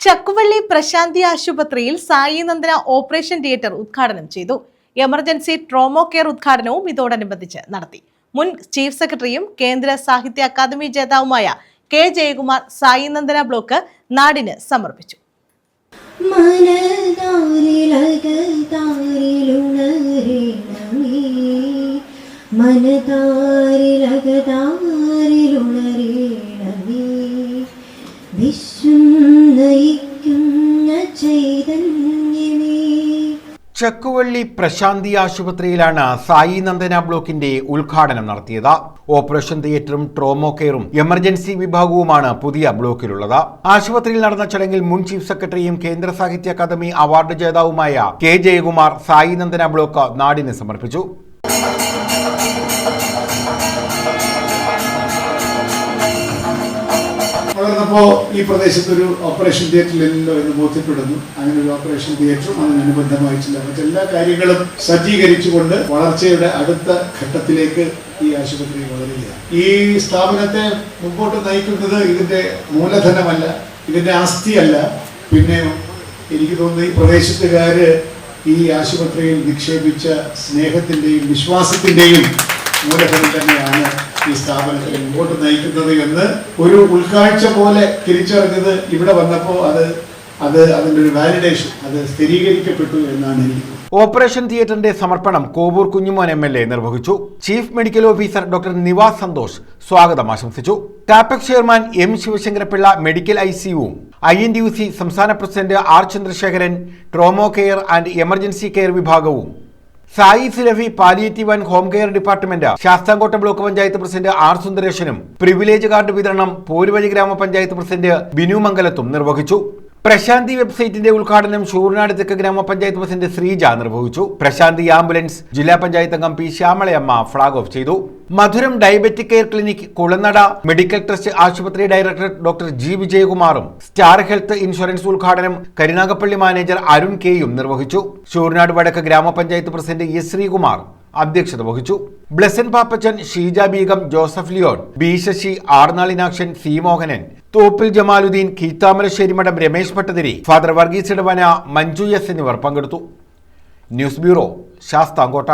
ചക്കുവള്ളി പ്രശാന്തി ആശുപത്രിയിൽ Sai Nandana operation theatre ഉദ്ഘാടനം ചെയ്തു. എമർജൻസി ട്രോമോ കെയർ ഉദ്ഘാടനവും ഇതോടനുബന്ധിച്ച് നടത്തി. മുൻ ചീഫ് സെക്രട്ടറിയും കേന്ദ്ര സാഹിത്യ അക്കാദമി ജേതാവുമായ കെ ജയകുമാർ സായി നന്ദന ബ്ലോക്ക് നാടിന് സമർപ്പിച്ചു. മനതാരിലകതാരിലുണരേണമേ മനതാരിലകതാരിലുണരേണമേ ചക്കുവള്ളി പ്രശാന്തി ആശുപത്രിയിലാണ് സായി നന്ദന ബ്ലോക്കിന്റെ ഉദ്ഘാടനം നടത്തിയത്. ഓപ്പറേഷൻ തിയേറ്ററും ട്രോമോ കെയറും എമർജൻസി വിഭാഗവുമാണ് പുതിയ ബ്ലോക്കിലുള്ളത്. ആശുപത്രിയിൽ നടന്ന ചടങ്ങിൽ മുൻ ചീഫ് സെക്രട്ടറിയും കേന്ദ്ര സാഹിത്യ അക്കാദമി അവാർഡ് ജേതാവുമായ കെ ജയകുമാർ സായി നന്ദന ബ്ലോക്ക് നാടിന് സമർപ്പിച്ചു. വളർന്നപ്പോൾ ഈ പ്രദേശത്തൊരു ഓപ്പറേഷൻ തിയേറ്ററിലല്ലോ എന്ന് ബോധ്യപ്പെടുന്നു. അങ്ങനെ ഒരു ഓപ്പറേഷൻ തിയേറ്ററും അതിനനുബന്ധമായി ചില മറ്റെല്ലാ കാര്യങ്ങളും സജ്ജീകരിച്ചുകൊണ്ട് വളർച്ചയുടെ അടുത്ത ഘട്ടത്തിലേക്ക് ഈ ആശുപത്രി വളരുകയാണ്. ഈ സ്ഥാപനത്തെ മുമ്പോട്ട് നയിക്കുന്നത് ഇതിന്റെ മൂലധനമല്ല ഇതിന്റെ ആസ്തിയല്ല. പിന്നെ എനിക്ക് തോന്നുന്നു ഈ പ്രദേശത്തുകാര് ഈ ആശുപത്രിയിൽ നിക്ഷേപിച്ച സ്നേഹത്തിന്റെയും വിശ്വാസത്തിന്റെയും മൂലധനം തന്നെയാണ് ഈ സ്ഥാപനത്തിൽ മുമ്പോട്ട് നയിക്കുന്നത് എന്ന് ഒരു ഉൾക്കാഴ്ച പോലെ തിരിച്ചറിഞ്ഞത് ഇവിടെ വന്നപ്പോൾ അത് അത് അതിന്റെ ഒരു വാലിഡേഷൻ അത് സ്ഥിരീകരിക്കപ്പെട്ടു എന്നാണ് എനിക്ക് ഓപ്പറേഷൻ തിയേറ്ററിന്റെ സമർപ്പണം Kovoor Kunjumon M L A നിർവഹിച്ചു. Chief medical officer doctor Nivas Santhosh സ്വാഗതം ആശംസിച്ചു. ടാപക് chairman M Sivasankarapillai medical I സിയുവും I N D U C സംസ്ഥാന president R Chandrasekharan trauma care and emergency care വിഭാഗവും Sai സിലഫി palliative and home care department Sasthamkotta block panchayat president R സുന്ദരേശനും privilege card വിതരണം പോരുവഴി ഗ്രാമപഞ്ചായത്ത് president Binu മംഗലത്തും നിർവഹിച്ചു. പ്രശാന്തി വെബ്സൈറ്റിന്റെ ഉദ്ഘാടനം ഷൂർനാട് തെക്ക് ഗ്രാമപഞ്ചായത്ത് president Sreeja നിർവഹിച്ചു. പ്രശാന്തി ambulance ജില്ലാ പഞ്ചായത്ത് അംഗം പി ശ്യാമളയമ്മ ഫ്ളാഗ് ഓഫ് ചെയ്തു. Madhuram diabetic care clinic Kulanada medical trust ആശുപത്രി ഡയറക്ടർ ഡോക്ടർ ജി വിജയകുമാറും സ്റ്റാർ ഹെൽത്ത് ഇൻഷുറൻസ് ഉദ്ഘാടനം കരുനാഗപ്പള്ളി മാനേജർ അരുൺ കെയും നിർവഹിച്ചു. ഷൂർനാട് വടക്ക് ഗ്രാമപഞ്ചായത്ത് പ്രസിഡന്റ് എസ് ശ്രീകുമാർ അധ്യക്ഷത വഹിച്ചു. ബ്ലസൻ പാപ്പച്ചൻ ഷീജ ബീഗം ജോസഫ് ലിയോൺ ബി ശശി ആർനാളിനാക്ഷൻ സി മോഹനൻ തോപ്പിൽ ജമാലുദ്ദീൻ കീത്താമരശ്ശേരി മഠം രമേശ് ഭട്ടതിരി ഫാദർ വർഗീസ് ഇടവന മഞ്ജു എസ് എന്നിവർ പങ്കെടുത്തു. News bureau Sasthamkotta.